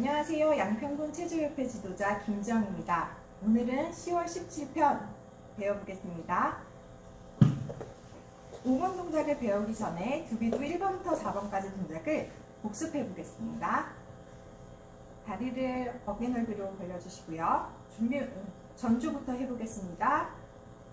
안녕하세요. 양평군 체조협회 지도자 김지영입니다. 오늘은 10월 17편 배워보겠습니다. 5번 동작을 배우기 전에 두비도 1번부터 4번까지 동작을 복습해 보겠습니다. 다리를 어깨 넓이로 벌려주시고요. 준비, 전주부터 해보겠습니다.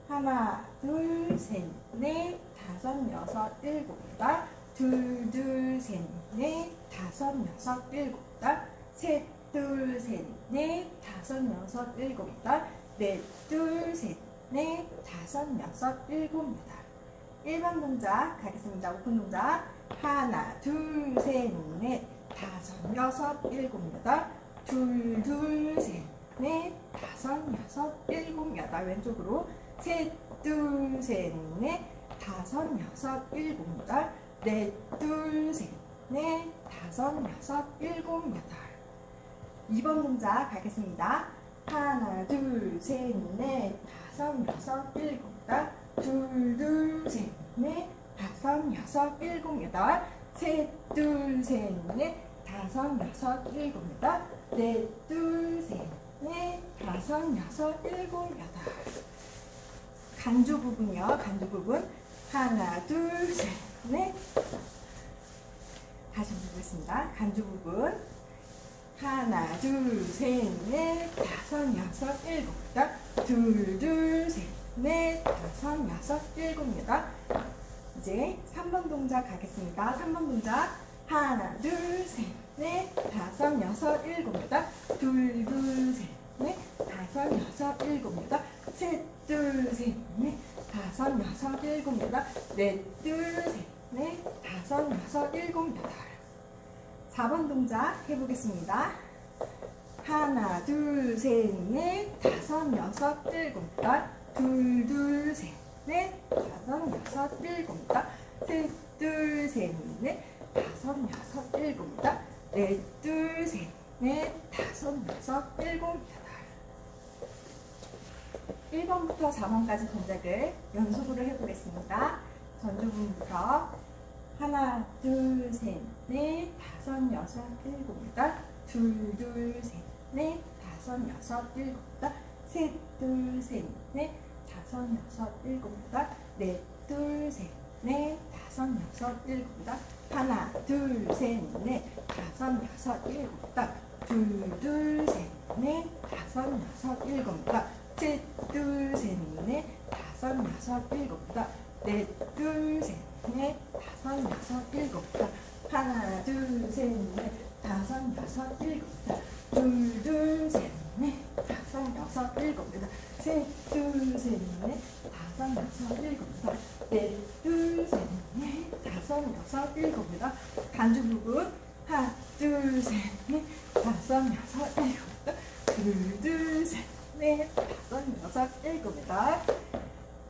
하나, 둘, 셋, 넷, 다섯, 여섯, 일곱, 여덟, 둘, 둘, 셋, 넷, 다섯, 여섯, 일곱, 여덟, 셋, 둘, 셋, 넷, 다섯, 여섯, 일곱, 여덟, 넷, 둘, 셋, 넷, 다섯, 여섯, 일곱, 여덟. 1번 동작 가겠습니다. 오픈 동작. 하나, 둘, 셋, 넷, 다섯, 여섯, 일곱, 여덟, 둘, 둘, 셋, 넷, 다섯, 여섯, 일곱, 여덟. 왼쪽으로. 셋, 둘, 셋, 넷, 다섯, 여섯, 일곱, 여덟, 넷, 둘, 셋, 넷, 다섯, 여섯, 일곱, 여덟. 2번 동작 가겠습니다. 하나, 둘, 셋, 넷, 다섯, 여섯, 일곱, 여덟, 둘, 둘, 셋, 넷, 다섯, 여섯, 일곱, 여덟, 셋, 둘, 셋, 넷, 다섯, 여섯, 일곱, 여덟, 넷, 둘, 셋, 넷, 다섯, 여섯, 일곱, 여덟. 간주 부분이요. 간주 부분. 하나, 둘, 셋, 넷. 다시 한번 보겠습니다. 간주 부분. 하나, 둘, 셋, 넷, 다섯, 여섯, 일곱, 여덟. 둘, 둘, 셋, 넷, 다섯, 여섯, 일곱, 여덟. 이제 3번 동작 가겠습니다. 3번 동작. 하나, 둘, 셋, 넷, 다섯, 여섯, 일곱, 여덟. 둘, 둘, 셋, 넷, 다섯, 여섯, 일곱, 여덟. 셋, 둘, 셋, 넷, 다섯, 여섯, 일곱, 여덟. 넷, 둘, 셋, 넷, 다섯, 여섯, 일곱, 여덟. 4번 동작 해보겠습니다. 하나, 둘, 셋, 넷, 다섯, 여섯, 일곱, 여덟. 둘, 둘, 셋, 넷, 다섯, 여섯, 일곱, 여덟. 셋, 둘, 셋, 넷, 다섯, 여섯, 일곱, 여덟. 넷, 둘, 셋, 넷, 다섯, 여섯, 일곱, 여덟. 1번부터 4번까지 동작을 연속으로 해보겠습니다. 전주부부터 하나, 둘, 셋, 넷, 다섯, 여섯, 일곱, 여덟, 둘, 둘, 셋, 넷, 다섯, 여섯, 일곱, 여덟, 셋, 둘, 셋, 넷, 다섯, 여섯, 일곱, 여덟, 넷, 둘, 셋, 넷, 다섯, 여섯, 일곱, 여덟, 하나, 둘, 셋, 넷, 다섯, 여섯, 일곱, 여덟, 둘, 둘, 셋, 넷, 다섯, 여섯, 일곱, 여덟, 셋, 둘, 셋, 넷, 다섯, 여섯, 일곱, 여덟, 넷, 둘, 셋, 넷, 다섯, 여섯, 일곱, 여덟, 하나, 둘, 셋, 넷, 다섯, 여섯, 일곱, 여덟, 둘, 둘, 셋, 넷, 다섯, 여섯, 일곱, 여덟, 셋, 둘, 셋, 넷, 다섯, 여섯, 일곱, 여덟, 넷, 둘, 셋, 넷, 다섯, 여섯, 일곱, 여덟, 간주 부분, 하나, 둘, 셋, 넷, 다섯, 여섯, 일곱, 여덟, 둘, 둘, 셋, 넷, 다섯, 여섯, 일곱, 여덟,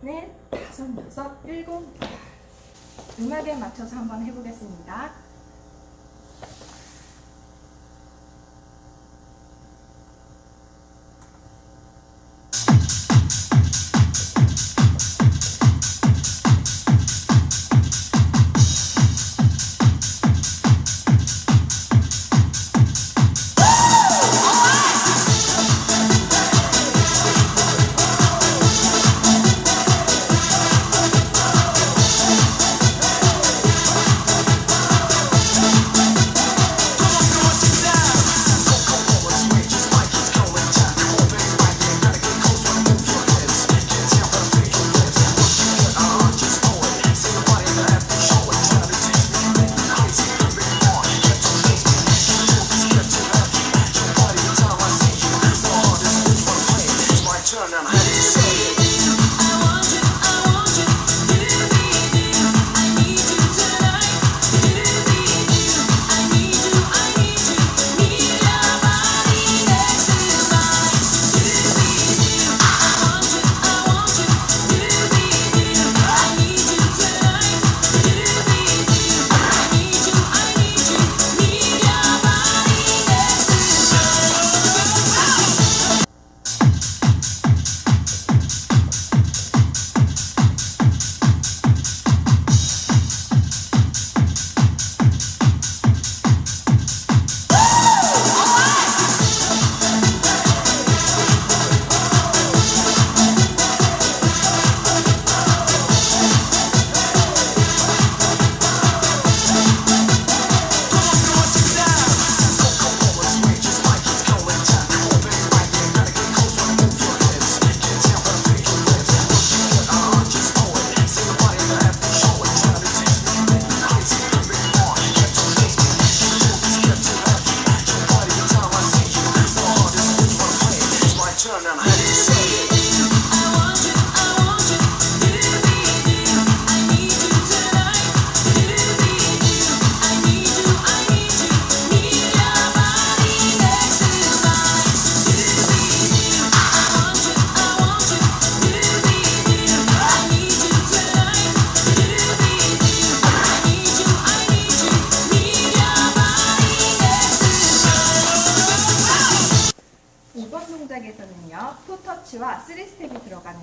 넷, 다섯, 여섯, 일곱. 음악에 맞춰서 한번 해보겠습니다.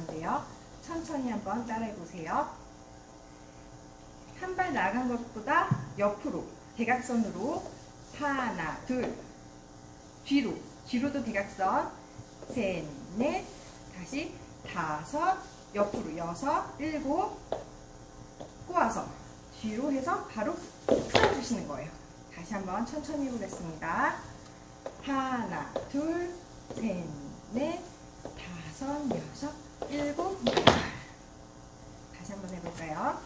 3스텝이 들어가는데요. 천천히 한번 따라해 보세요. 한 발 나간 것보다 옆으로, 대각선으로 하나, 둘, 뒤로, 뒤로도 대각선, 셋, 넷, 다시 다섯, 옆으로 여섯, 일곱, 꼬아서 뒤로 해서 바로 풀어주시는 거예요. 다시 한번 천천히 해보겠습니다. 하나, 둘, 셋, 넷, 다섯, 여섯, 일곱. 다시 한번 해볼까요?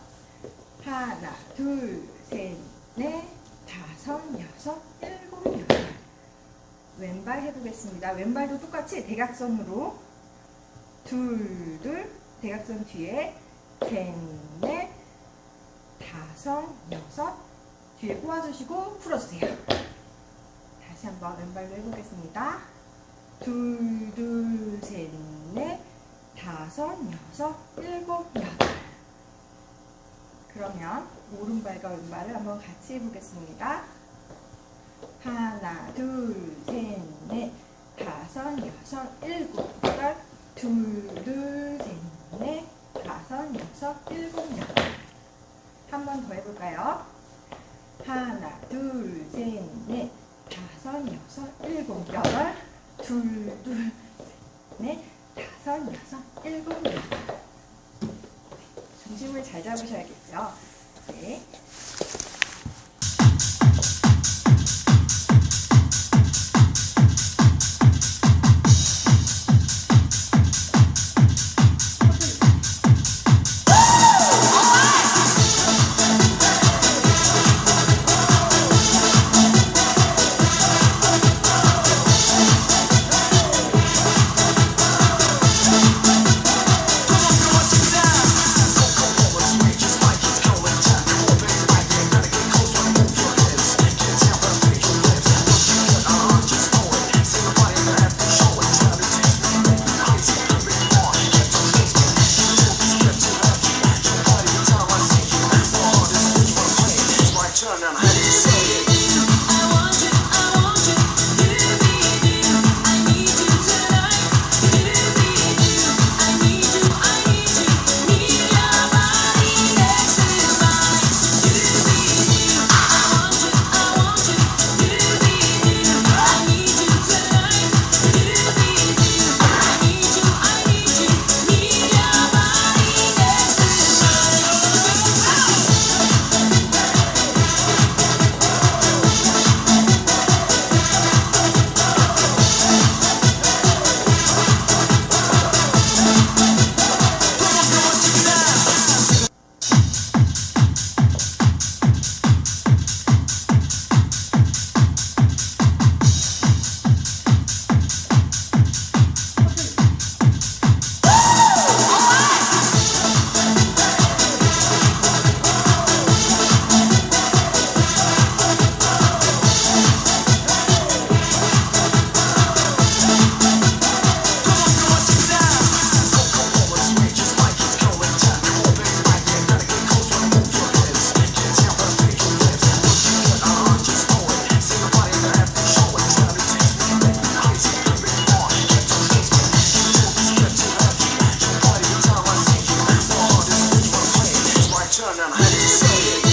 하나, 둘, 셋, 넷, 다섯, 여섯, 일곱, 여덟. 왼발 해보겠습니다. 왼발도 똑같이 대각선으로 둘, 둘, 대각선 뒤에 셋, 넷, 다섯, 여섯, 뒤에 꼬아주시고 풀어주세요. 다시 한번 왼발로 해보겠습니다. 둘, 둘, 셋, 넷, 다섯, 여섯, 일곱, 여덟. 그러면 오른발과 왼발을 한번 같이 해보겠습니다. 하나, 둘, 셋, 넷, 다섯, 여섯, 일곱, 여덟, 둘, 둘, 셋, 넷, 다섯, 여섯, 일곱, 여덟. 한 번 더 해볼까요? 하나, 둘, 셋, 넷, 다섯, 여섯, 일곱, 여덟, 둘, 둘, 넷, 다섯, 여섯, 일곱, 여덟. 중심을 잘 잡으셔야겠죠? 네. World.